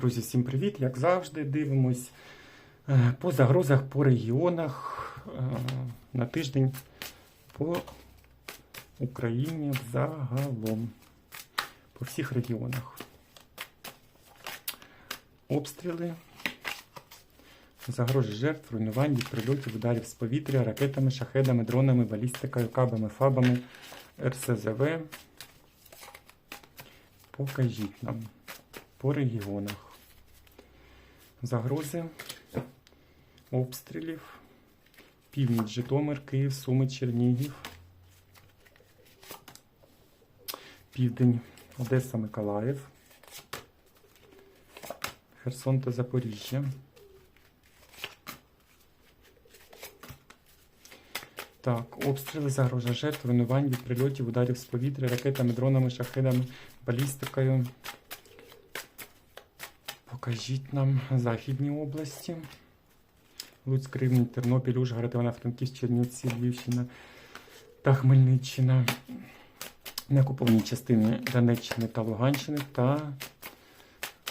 Друзі, всім привіт! Як завжди, дивимось е, по загрозах по регіонах е, на тиждень по Україні загалом. По всіх регіонах. Обстріли, загрожі жертв, руйнувань від прильотів, ударів з повітря, ракетами, шахедами, дронами, балістикою, кабами, фабами, РСЗВ. Покажіть нам по регіонах. Загрози обстрілів. Північ Житомир, Київ, Суми, Чернігів. Південь Одеса, Миколаїв. Херсон та Запоріжжя. Так, обстріли, загрожа жертв, руйнувань від прильотів, ударів з повітря, ракетами, дронами, шахедами, балістикою. Покажіть нам Західні області. Луцьк, Рівень, Тернопіль, Ужгород, Івано-Франківськ, Чернівці, Львівщина та Хмельниччина. Неокуповані частини Донеччини та Луганщини та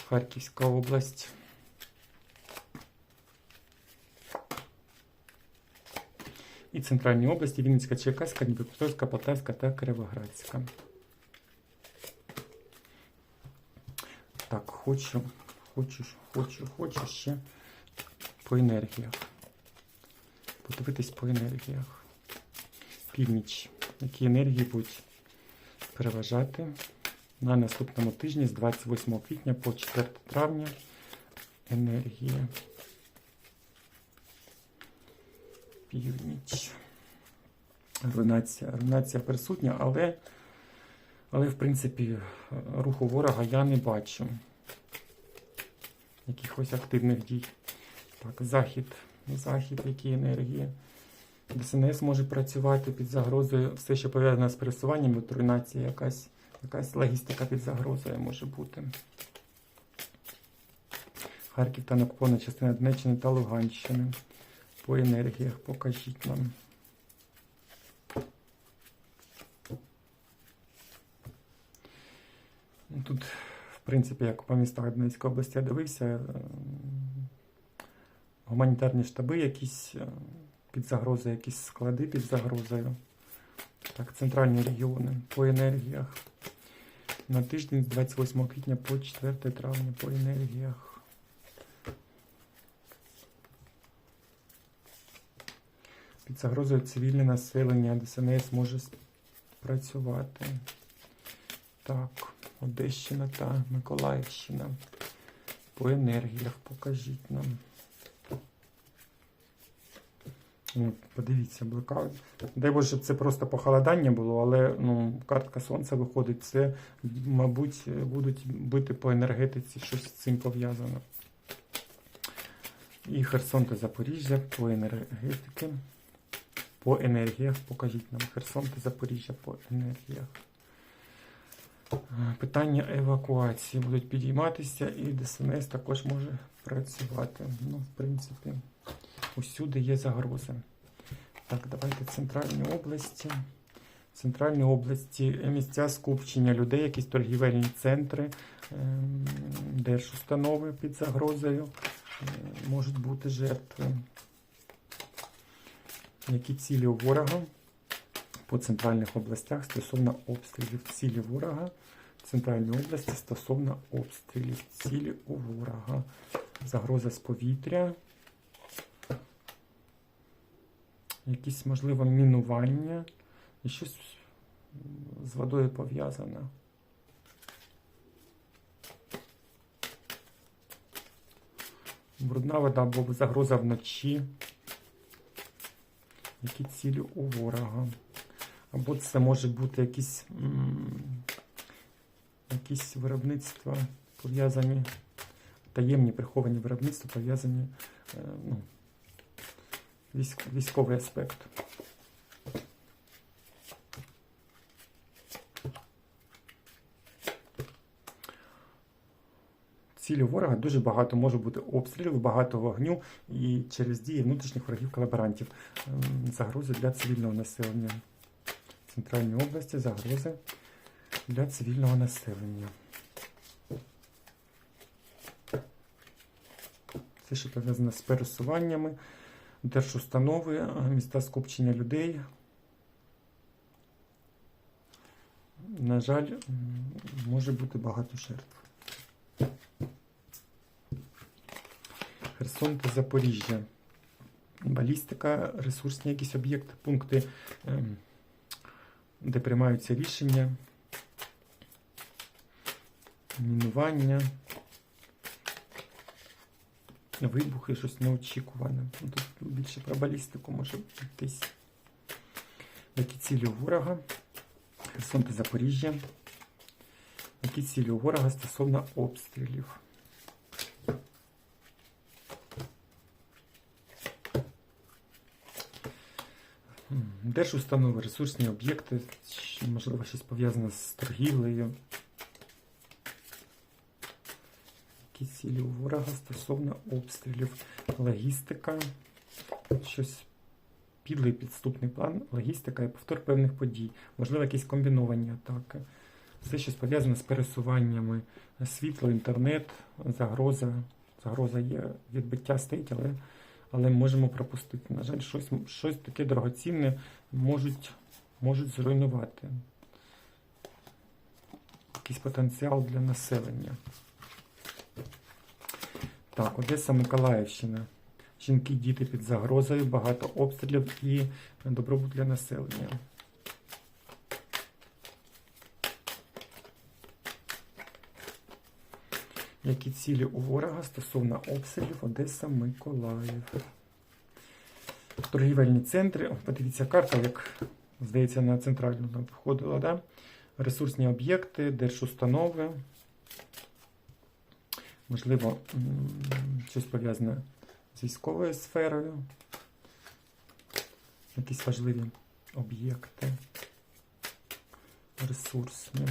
Харківська область. І центральні області Вінницька, Черкаська, Дніпропетровська, Полтавська та Кривоградська. Так, хочу, хочу, хочу, хочу ще по енергіях. Подивитись по енергіях. Північ. Які енергії будуть переважати на наступному тижні з 28 квітня по 4 травня. Енергія. Північ. Руйнація. Руйнація присутня, але, але в принципі, руху ворога я не бачу. Якихось активних дій. Так, захід. Захід, які енергії. ДСНС може працювати під загрозою. Все, що пов'язане з пересуванням, от руйнація, якась, якась логістика під загрозою може бути. Харків та окупована частина Донеччини та Луганщини. По енергіях покажіть нам. Тут, в принципі, як по містах Донецької області я дивився, е, гуманітарні штаби якісь е, під загрозою, якісь склади під загрозою. Так, центральні регіони по енергіях. На тиждень з 28 квітня по 4 травня по енергіях. Під загрозою цивільне населення ДСНС може працювати. Так, Одещина та Миколаївщина. По енергіях покажіть нам. Ну, подивіться, блекаут. Дай Боже, це просто похолодання було, але ну, картка сонця виходить. Це, мабуть, будуть бити по енергетиці, щось з цим пов'язано. І Херсон та Запоріжжя по енергетики. По енергіях. Покажіть нам Херсон та Запоріжжя по енергіях. Питання евакуації будуть підійматися, і ДСНС також може працювати. Ну, в принципі, усюди є загрози. Так, давайте центральні області. Центральні області, місця скупчення людей, якісь торгівельні центри, ем, держустанови під загрозою, е, можуть бути жертви. Які цілі у ворога по центральних областях стосовно обстрілів цілі ворога в центральній області стосовно обстрілів цілі у ворога. Загроза з повітря. Якісь, можливо, мінування і щось з водою пов'язане. Брудна вода або загроза вночі. Які цілі у ворога? Або це може бути якісь, якісь виробництва пов'язані, таємні приховані виробництва пов'язані е, ну, військ, військовий аспект. Цілі ворога дуже багато може бути обстрілів, багато вогню і через дії внутрішніх ворогів колаборантів. Ем, Загрози для цивільного населення. Центральній області загрози для цивільного населення. все, що пов'язане з пересуваннями, держустанови, е, міста скупчення людей. На жаль, може бути багато жертв. Херсон та Запоріжжя. Балістика, ресурсні якісь об'єкти, пункти, ем, де приймаються рішення, мінування, вибухи, щось неочікуване. Ну, Тут більше про балістику може йтись. Які цілі у ворога? Херсон Запоріжжя. Які цілі у ворога стосовно обстрілів? Держустанови, ресурсні об'єкти, можливо, щось пов'язане з торгівлею. Які цілі у ворога стосовно обстрілів, логістика, щось підлий підступний план, логістика і повтор певних подій, можливо, якісь комбіновані атаки. Все щось пов'язане з пересуваннями, світло, інтернет, загроза. Загроза є, відбиття стоїть, але, але можемо пропустити. На жаль, щось, щось таке дорогоцінне можуть, можуть зруйнувати. Якийсь потенціал для населення. Так, Одеса, Миколаївщина. Жінки, діти під загрозою, багато обстрілів і добробут для населення. Які цілі у ворога стосовно обстрілів Одеса, Миколаїв. Торгівельні центри. Подивіться карта, як здається, на центральну нам входила, да? Ресурсні об'єкти, держустанови. Можливо, щось пов'язане з військовою сферою. Якісь важливі об'єкти. Ресурсні.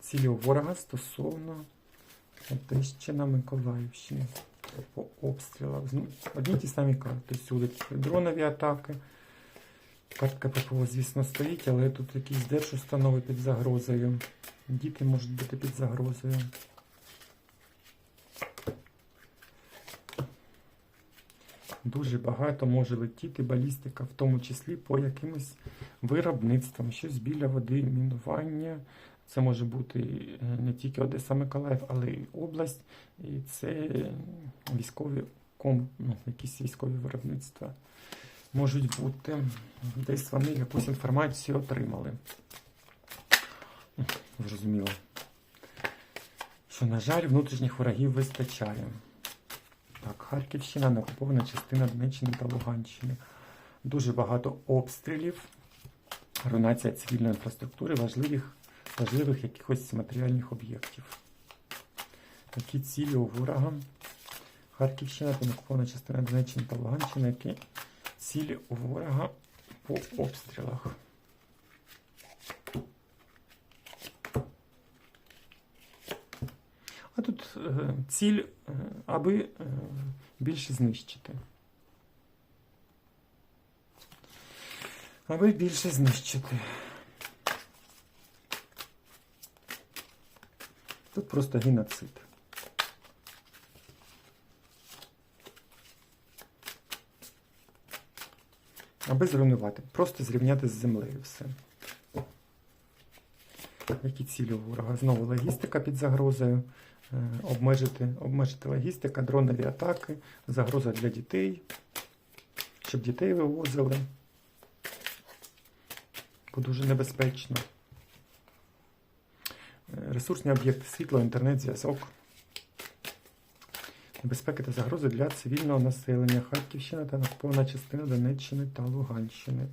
Цілі у ворога стосовно Одещина, Миколаївщини. По обстрілах. Ну, Одні ті самі карти. Всюди дронові атаки. Картка ППО, звісно, стоїть, але тут якісь держустанови під загрозою. Діти можуть бути під загрозою. Дуже багато може летіти балістика, в тому числі по якимось виробництвам, щось біля води, мінування. Це може бути е, не тільки Одеса Миколаїв, але й область, і це військові ком, ну, якісь військові виробництва можуть бути. Десь вони якусь інформацію отримали. Зрозуміло. Що, на жаль, внутрішніх ворогів вистачає. Так, Харківщина, неокупована частина Донеччини та Луганщини. Дуже багато обстрілів, руйнація цивільної інфраструктури, важливих, важливих якихось матеріальних об'єктів. Які цілі у ворога? Харківщина та неокупована частина Донеччини та Луганщини, які цілі у ворога по обстрілах. А тут е, ціль, е, аби е, більше знищити. Аби більше знищити. Тут просто геноцид. Аби зруйнувати. Просто зрівняти з землею все. Які цілі у ворога? Знову логістика під загрозою. Е, Обмежити, обмежити логістика, дронові атаки, загроза для дітей, щоб дітей вивозили. Бо дуже небезпечно. Ресурсні об'єкти світло, інтернет, зв'язок. Небезпеки та загрози для цивільного населення. Харківщина та навповна частина Донеччини та Луганщини.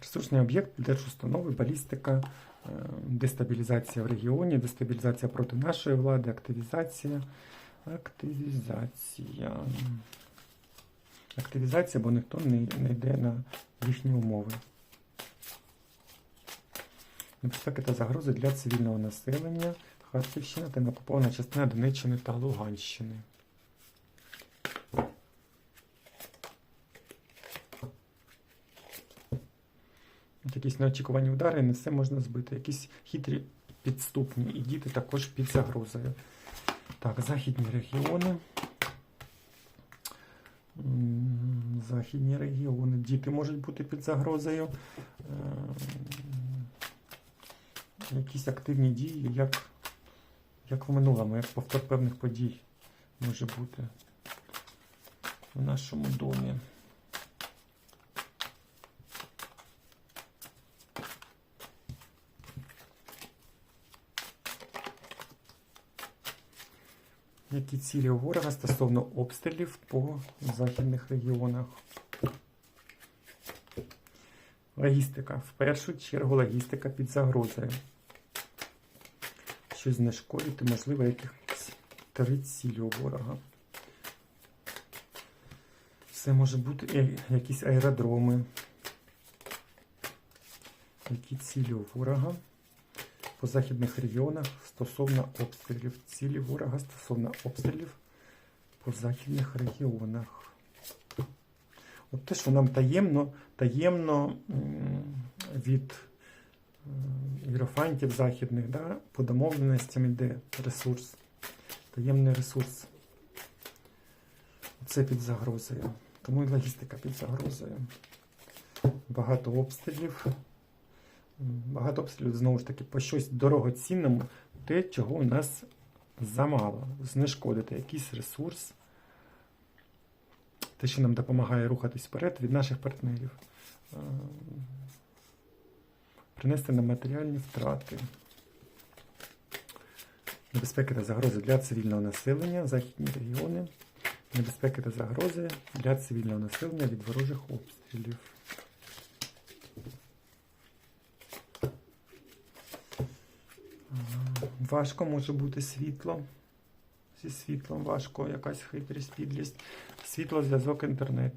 Ресурсний об'єкт, держустанови, балістика, е, дестабілізація в регіоні, дестабілізація проти нашої влади, активізація. Активізація. Активізація, бо ніхто не, не йде на їхні умови. Небезпеки та загрози для цивільного населення. Харківщина та неокупована частина Донеччини та Луганщини. Якісь неочікувані удари, не все можна збити. Якісь хитрі підступні, і діти також під загрозою. Так, західні регіони. Західні регіони. Діти можуть бути під загрозою. Ем, Якісь активні дії, як, як в минулому, як повтор певних подій може бути в нашому домі. Які цілі у ворога стосовно обстрілів по західних регіонах? Логістика. В першу чергу логістика під загрозою. Щось знешкодити, можливо, якихось три цілі у ворога. Це може бути е, якісь аеродроми. Які цілі у ворога по західних регіонах стосовно обстрілів. Цілі ворога стосовно обстрілів по західних регіонах. От те, що нам таємно, таємно від м, іерофантів західних, да, по домовленостям йде ресурс, таємний ресурс. Це під загрозою. Тому і логістика під загрозою. Багато обстрілів. Багато обстрілів знову ж таки по щось дорогоцінному, те, чого у нас замало. Знешкодити якийсь ресурс, те, що нам допомагає рухатись вперед від наших партнерів. Е, Принести нам матеріальні втрати. Небезпеки та загрози для цивільного населення, західні регіони. Небезпеки та загрози для цивільного населення від ворожих обстрілів. Важко може бути світло. Зі світлом важко, якась хитрість, підлість. Світло, зв'язок, інтернет.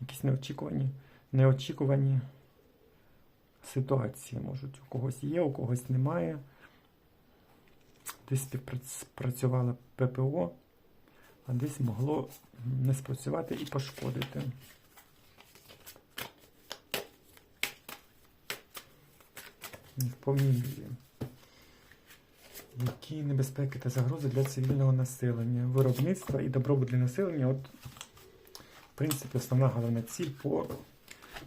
Якісь неочікувані, неочікувані ситуації можуть. У когось є, у когось немає. Десь співпрацювало ППО, а десь могло не спрацювати і пошкодити. В повній мірі. Які небезпеки та загрози для цивільного населення, виробництва і добробут для населення. От, в принципі, основна головна ціль по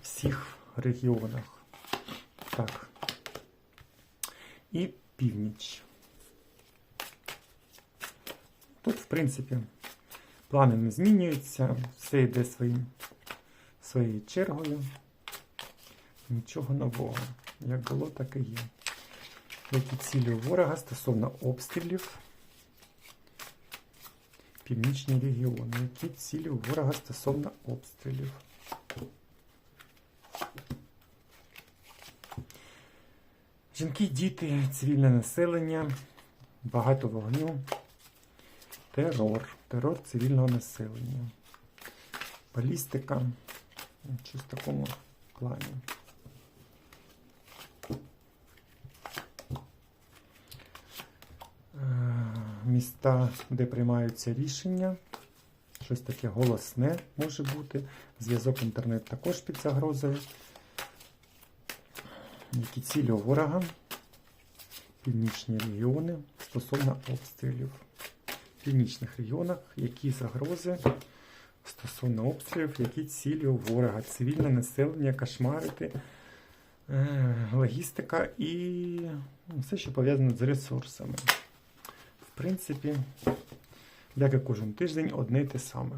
всіх регіонах. Так. І північ. Тут, в принципі, плани не змінюються, все йде своїм, своєю чергою. Нічого нового. Як було, так і є. Які цілі у ворога стосовно обстрілів? Північні регіони. Які цілі у ворога стосовно обстрілів? Жінки, діти, цивільне населення, багато вогню, терор, терор цивільного населення, балістика, щось в такому плані. Міста, де приймаються рішення, щось таке голосне може бути. Зв'язок інтернет також під загрозою. Які цілі у ворога, північні регіони стосовно обстрілів. В північних регіонах які загрози стосовно обстрілів, які цілі у ворога, цивільне населення, кошмарити, е, логістика і все, що пов'язане з ресурсами. Принципі, як і кожен тиждень, одне й те саме.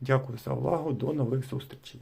Дякую за увагу, до нових зустрічей.